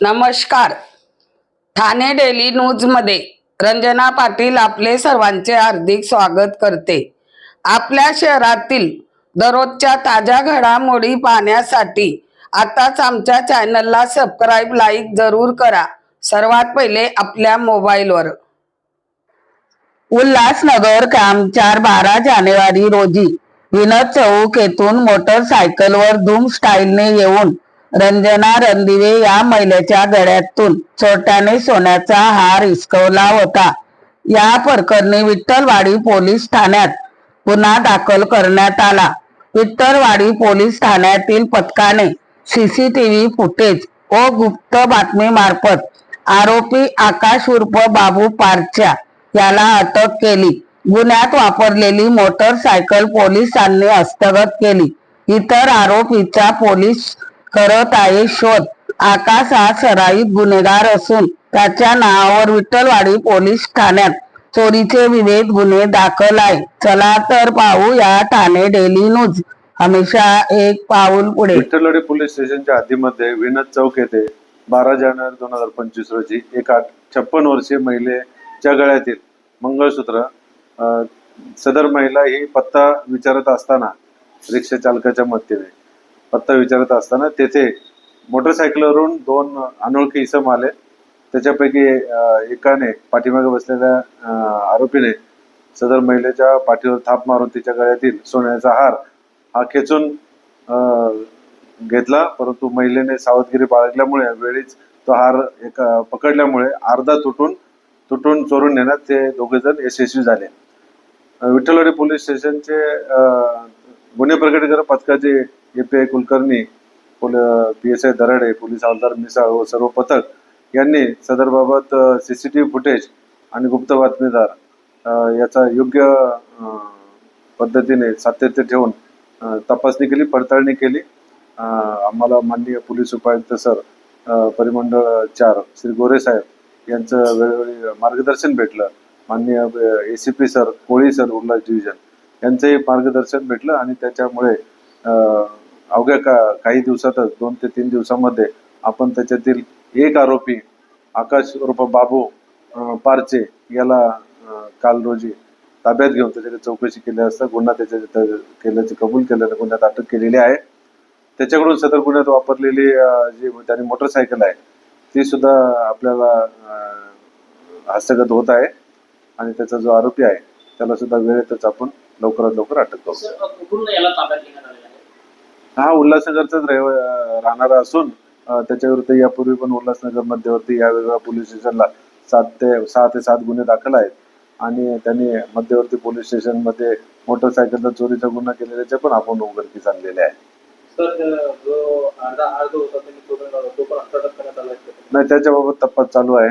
नमस्कार. ठाणे डेली न्यूजमध्ये रंजना पाटील आपले सर्वांचे हार्दिक स्वागत करते. आपल्या शहरातील दररोजच्या ताज्या घडामोडी पाहण्यासाठी आताच आमच्या चॅनलला सबस्क्राईब लाईक जरूर करा. सर्वात पहिले आपल्या मोबाईलवर. उल्हासनगर काम चार बारा जानेवारी रोजी विनोद चौक येथून मोटरसायकलवर धूम स्टाईलने येऊन रंजना रणदिवे या महिलेच्या गळ्यातून चोरट्याने सोन्याचा हार हिसकवला होता. या प्रकरणी विठ्ठलवाडी पोलीस ठाण्यात गुन्हा दाखल करण्यात आला. विठ्ठलवाडी पोलीस ठाण्यातील पथकाने सीसीटीव्ही फुटेज व गुप्त बातमी मार्फत आरोपी आकाश उर्फ बाबू पारच्या याला अटक केली. गुन्ह्यात वापरलेली मोटरसायकल पोलिसांनी हस्तगत केली. इतर आरोपीचा पोलीस करत आहे शोध. आकाश हा सराईत गुन्हेगार असून त्याच्या नावावर विठ्ठलवाडी पोलीस ठाण्यात चोरीचे विविध गुन्हे दाखल आहे चला तर पाहू या ठाणे डेली न्यूज. हमेशा एक पाऊल पुढे. विठ्ठलवाडी पोलीस स्टेशनच्या हद्दीमध्ये विनोद चौक येथे बारा जानेवारी दोन हजार पंचवीस रोजी एका छप्पन वर्षीय महिलेच्या गळ्यातील मंगळसूत्र अं, सदर महिला ही पत्ता विचारत असताना रिक्षा चालकाच्या मदतीने पत्ता विचारत असताना तेथे मोटरसायकलवरून दोन अनोळखी इसम आले. त्याच्यापैकी एकाने पाठीमागे बसलेल्या आरोपीने सदर महिलेच्या पाठीवर थाप मारून तिच्या गळ्यातील सोन्याचा हार हा खेचून घेतला. परंतु महिलेने सावधगिरी बाळगल्यामुळे वेळीच तो हार एका पकडल्यामुळे अर्धा तुटून तुटून चोरून नेण्यात ते दोघे जण यशस्वी झाले. विठ्ठलवाडी पोलीस स्टेशनचे गुन्हे प्रकटीकरण पथकाचे A P I Kulkarni P S I Darade police आमदार मिसाळ व सर्व पथक यांनी सदरबाबत व्ही फुटेज आणि गुप्त बातमीदार याचा योग्य पद्धतीने सातत्य ठेवून तपासणी केली पडताळणी केली. आम्हाला माननीय पोलीस उपायुक्त सर परिमंडळ चार श्री गोरे साहेब यांचं वेळोवेळी मार्गदर्शन भेटलं. माननीय A C P sir Koli sir Ulhas division यांचंही मार्गदर्शन भेटलं आणि त्याच्यामुळे अवघ्या का काही दिवसातच दोन ते तीन दिवसामध्ये आपण त्याच्यातील एक आरोपी आकाश उर्फ बाबू पारचे याला काल रोजी ताब्यात घेऊन त्याच्याकडे चौकशी केली असता गुन्हा त्याच्या केल्याचे कबूल केल्याने गुन्ह्यात अटक केलेली आहे. त्याच्याकडून सदर गुन्ह्यात वापरलेली जी त्याने मोटरसायकल आहे ती सुद्धा आपल्याला हस्तगत होत आहे आणि त्याचा जो आरोपी आहे त्याला सुद्धा वेळेतच आपण लवकरात लवकर अटक करू. हा उल्हासनगरचाच राहणारा असून त्याच्याविरुद्ध यापूर्वी पण उल्हासनगर मध्यवर्ती या वेगवेगळ्या पोलीस स्टेशनला सात ते सहा ते सात गुन्हे दाखल आहेत. आणि त्यांनी मध्यवर्ती पोलीस स्टेशनमध्ये मोटरसायकलचा चोरीचा गुन्हा केलेल्याचे पण आपण उघडकीस आणलेले आहे. नाही त्याच्याबाबत तपास चालू आहे.